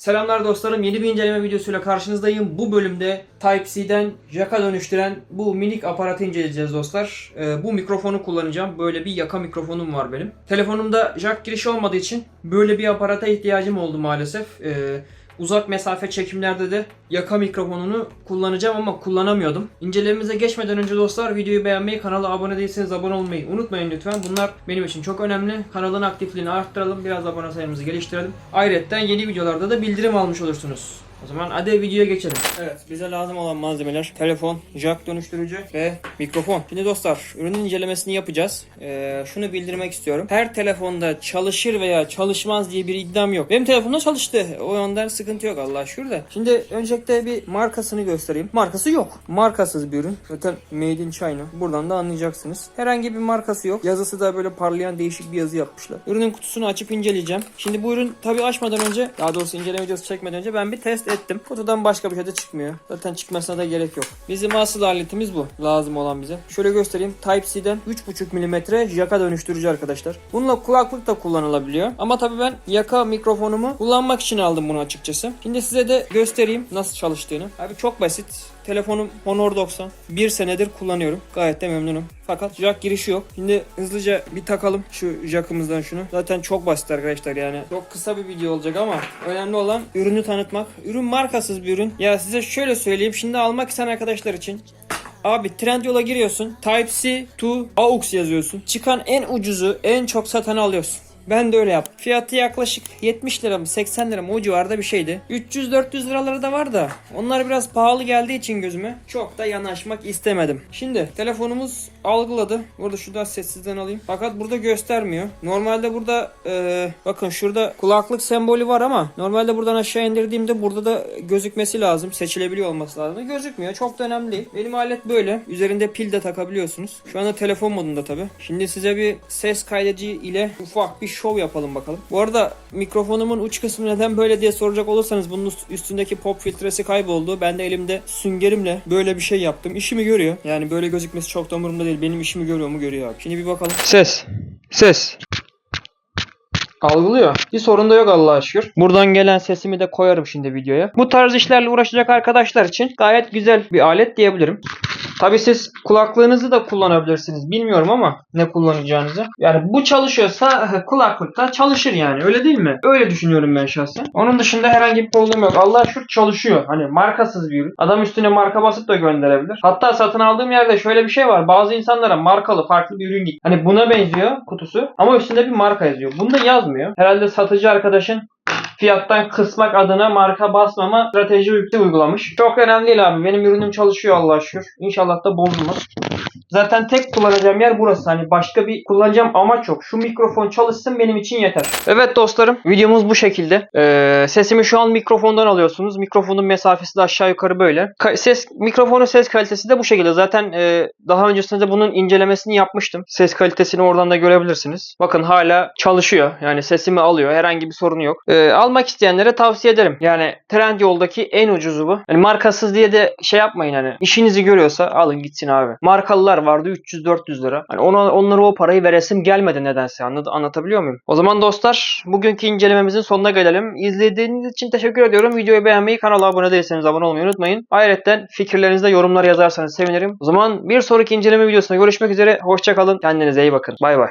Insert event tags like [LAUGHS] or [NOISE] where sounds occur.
Selamlar dostlarım. Yeni bir inceleme videosuyla karşınızdayım. Bu bölümde Type-C'den jack'a dönüştüren bu minik aparatı inceleyeceğiz dostlar. Ee, bu mikrofonu kullanacağım. Böyle bir yaka mikrofonum var benim. Telefonumda jack girişi olmadığı için böyle bir aparata ihtiyacım oldu maalesef. Ee, uzak mesafe çekimlerde de yaka mikrofonunu kullanacağım ama kullanamıyordum. İncelememize geçmeden önce dostlar videoyu beğenmeyi, kanala abone değilseniz abone olmayı unutmayın lütfen. Bunlar benim için çok önemli. Kanalın aktifliğini arttıralım, biraz abone sayımızı geliştirelim. Ayrıca yeni videolarda da bildirim almış olursunuz. O zaman hadi videoya geçelim. Evet bize lazım olan malzemeler telefon, jack dönüştürücü ve mikrofon. Şimdi dostlar ürünün incelemesini yapacağız. Ee, şunu bildirmek istiyorum. Her telefonda çalışır veya çalışmaz diye bir iddiam yok. Benim telefonda çalıştı. O yönden sıkıntı yok Allah şükür. Şimdi öncelikle bir markasını göstereyim. Markası yok. Markasız bir ürün. Zaten made in China. Buradan da anlayacaksınız. Herhangi bir markası yok. Yazısı da böyle parlayan değişik bir yazı yapmışlar. Ürünün kutusunu açıp inceleyeceğim. Şimdi bu ürün tabii açmadan önce daha doğrusu inceleme videosu çekmeden önce ben bir test ettim. Kutudan başka bir şey de çıkmıyor. Zaten çıkmasına da gerek yok. Bizim asıl aletimiz bu. Lazım olan bize. Şöyle göstereyim. Type-C'den 3.5 mm jaka dönüştürücü arkadaşlar. Bununla kulaklık da kullanılabiliyor. Ama tabii ben yaka mikrofonumu kullanmak için aldım bunu açıkçası. Şimdi size de göstereyim nasıl çalıştığını. Abi çok basit. Telefonum Honor 90. Bir senedir kullanıyorum. Gayet de memnunum. Fakat jack girişi yok. Şimdi hızlıca bir takalım şu jackımızdan şunu. Zaten çok basit arkadaşlar yani. Çok kısa bir video olacak ama önemli olan ürünü tanıtmak. Ürün markasız bir ürün. Ya size şöyle söyleyeyim. Şimdi almak isteyen arkadaşlar için Abi Trendyol'a giriyorsun. Type-C to AUX yazıyorsun. Çıkan en ucuzu, en çok satanı alıyorsun. Ben de öyle yaptım. Fiyatı yaklaşık 70 lira mı 80 lira mı o civarda bir şeydi. 300-400 liraları da var da onlar biraz pahalı geldiği için gözüme çok da yanaşmak istemedim. Şimdi telefonumuz algıladı. Burada şuradan sessizden alayım. Fakat burada göstermiyor. Normalde burada e, bakın şurada kulaklık sembolü var ama normalde buradan aşağı indirdiğimde burada da gözükmesi lazım. Seçilebiliyor olması lazım. Gözükmüyor. Çok da önemli değil. Benim alet böyle. Üzerinde pil de takabiliyorsunuz. Şu anda telefon modunda tabi. Şimdi size bir ses kaydedici ile ufak bir şov yapalım bakalım. Bu arada mikrofonumun uç kısmı neden böyle diye soracak olursanız bunun üst- üstündeki pop filtresi kayboldu. Ben de elimde süngerimle böyle bir şey yaptım. İşimi görüyor. Yani böyle gözükmesi çok da umurumda değil. Benim işimi görüyor mu görüyor abi. Şimdi bir bakalım. Ses. Ses. Algılıyor. Bir sorun da yok Allah'a şükür. Buradan gelen sesimi de koyarım şimdi videoya. Bu tarz işlerle uğraşacak arkadaşlar için gayet güzel bir alet diyebilirim. Tabi siz kulaklığınızı da kullanabilirsiniz. Bilmiyorum ama ne kullanacağınızı. Yani bu çalışıyorsa [LAUGHS] kulaklıkta çalışır yani. Öyle değil mi? Öyle düşünüyorum ben şahsen. Onun dışında herhangi bir problem yok. Allah şükür çalışıyor. Hani markasız bir ürün. Adam üstüne marka basıp da gönderebilir. Hatta satın aldığım yerde şöyle bir şey var. Bazı insanlara markalı farklı bir ürün git. Hani buna benziyor kutusu ama üstünde bir marka yazıyor. Bunda yazmıyor. Herhalde satıcı arkadaşın fiyattan kısmak adına marka basmama strateji uygulamış. Çok önemli değil abi. Benim ürünüm çalışıyor Allah'a şükür. İnşallah da bozulmaz. Zaten tek kullanacağım yer burası. Hani başka bir kullanacağım amaç yok. Şu mikrofon çalışsın benim için yeter. Evet dostlarım videomuz bu şekilde. Ee, sesimi şu an mikrofondan alıyorsunuz. Mikrofonun mesafesi de aşağı yukarı böyle. Ka- ses Mikrofonun ses kalitesi de bu şekilde. Zaten e, daha öncesinde de bunun incelemesini yapmıştım. Ses kalitesini oradan da görebilirsiniz. Bakın hala çalışıyor. Yani sesimi alıyor. Herhangi bir sorunu yok. Ee, almak isteyenlere tavsiye ederim. Yani Trendyol'daki en ucuzu bu. Yani markasız diye de şey yapmayın hani. İşinizi görüyorsa alın gitsin abi. Markalılar vardı 300-400 lira. Hani ona, onlara o parayı veresim gelmedi nedense. Anladı, anlatabiliyor muyum? O zaman dostlar bugünkü incelememizin sonuna gelelim. İzlediğiniz için teşekkür ediyorum. Videoyu beğenmeyi, kanala abone değilseniz abone olmayı unutmayın. Ayrıca fikirlerinizde yorumlar yazarsanız sevinirim. O zaman bir sonraki inceleme videosunda görüşmek üzere. Hoşçakalın. Kendinize iyi bakın. Bay bay.